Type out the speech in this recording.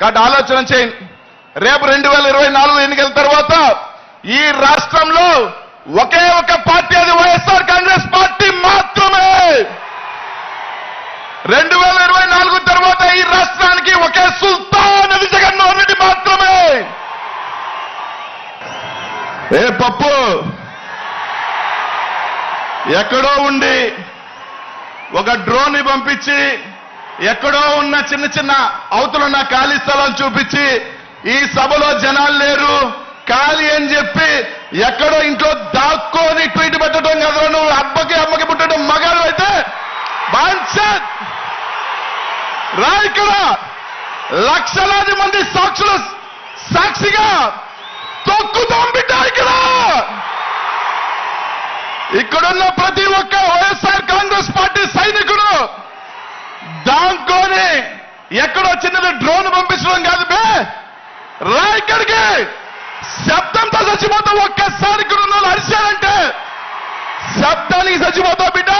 కాబట్టి ఆలోచన చేయండి. రేపు రెండు వేల ఇరవై నాలుగు ఎన్నికల తర్వాత ఈ రాష్ట్రంలో ఒకే ఒక పార్టీ అది వైఎస్ఆర్ కాంగ్రెస్ పార్టీ మాత్రమే. రెండు వేల ఇరవై నాలుగు తర్వాత ఈ రాష్ట్రానికి ఒకే సుల్తాన్ అది జగన్మోహన్ రెడ్డి మాత్రమే. ఏ పప్పు? ఎక్కడో ఉండి ఒక డ్రోన్ని పంపించి ఎక్కడో ఉన్న చిన్న చిన్న అవతలున్న ఖాళీ స్థలం చూపించి ఈ సభలో జనాలు లేరు ఖాళీ అని చెప్పి ఎక్కడో ఇంట్లో దాక్కొని ట్వీట్ పెట్టడం కదా నువ్వు. అబ్బకి అమ్మకి పుట్టడం మగాడు అయితే బాన్సత్ రా ఇక్కడ! లక్షలాది మంది సాక్షులు సాక్షిగా తొక్కుతాం బిడ్డ ఇక్కడ! ఇక్కడున్న ప్రతి ఒక్క వైఎస్ఆర్ కాంగ్రెస్ పార్టీ దాంట్లోనే ఎక్కడో చిన్నది డ్రోన్ పంపించడం కాదు బే. రా ఇక్కడికి. శబ్దంతో చచ్చిపోతావు ఒక్కసారి ఇక్కడ ఉన్న వాళ్ళు అరిశారంటే శబ్దానికి చచ్చిపోతావు బిడ్డ.